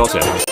Delta.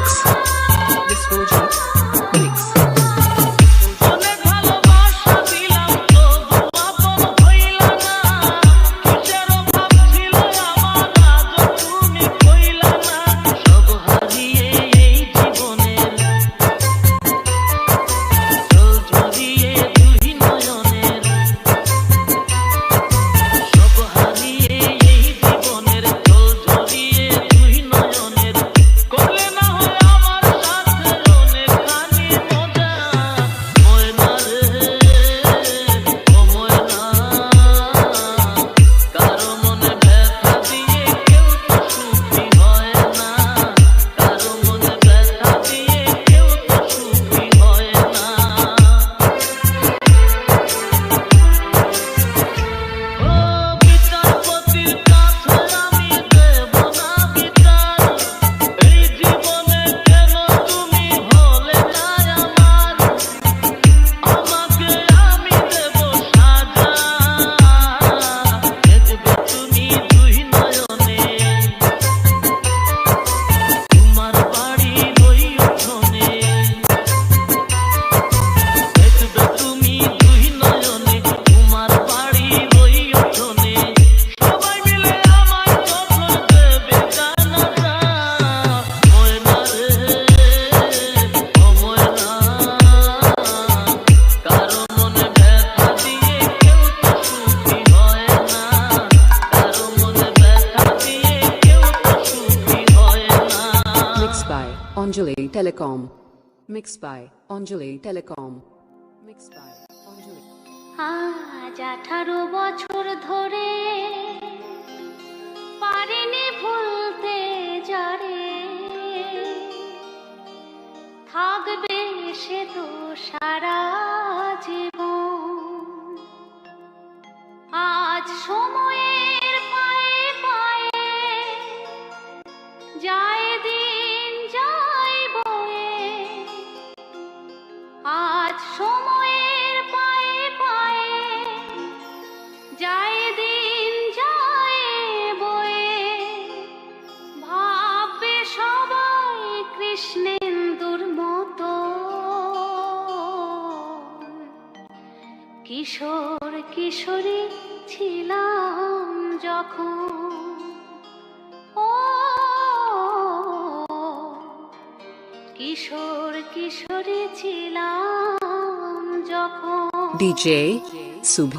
Mix. Mixed by Anjali Telecom. Mixed by Anjali. আজ আঠারো বছর ধরে পারেনি ভুলতে যারে থাকবে সে তো সারা জীবন আজ সময় কিশোর কিশোরী ছিলাম যখন। ও কিশোর কিশোরী ছিলাম যখন। DJ Shubho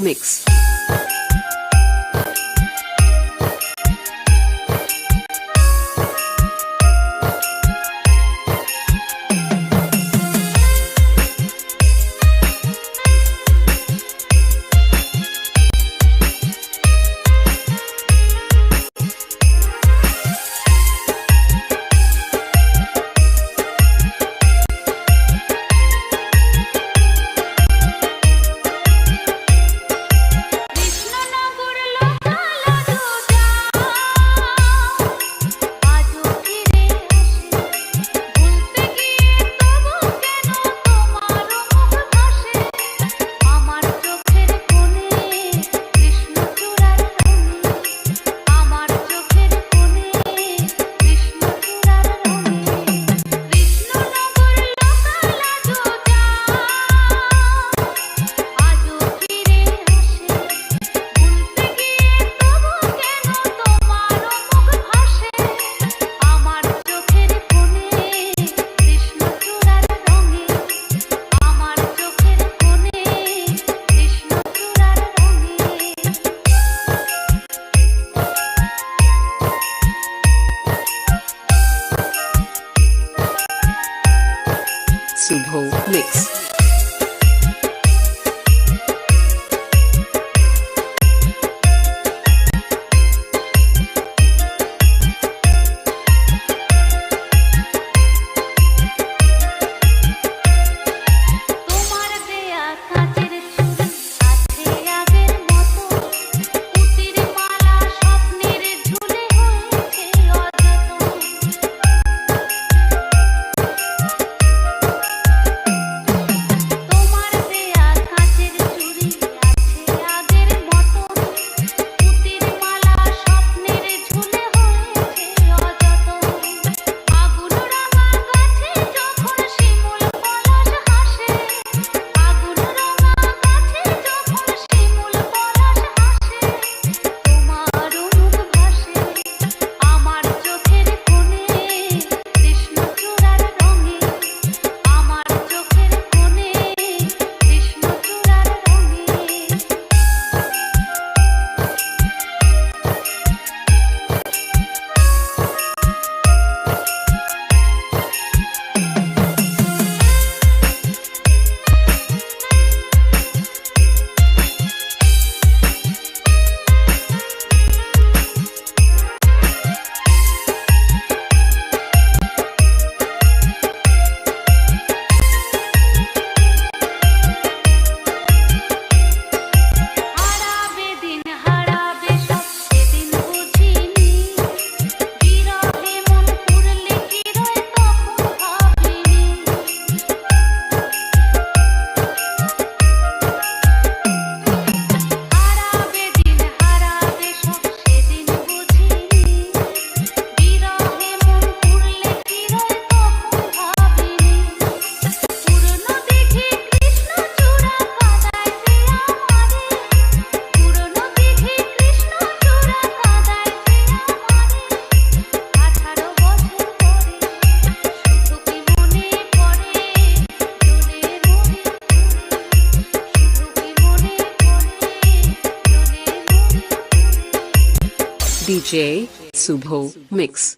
mix. Subho Mix.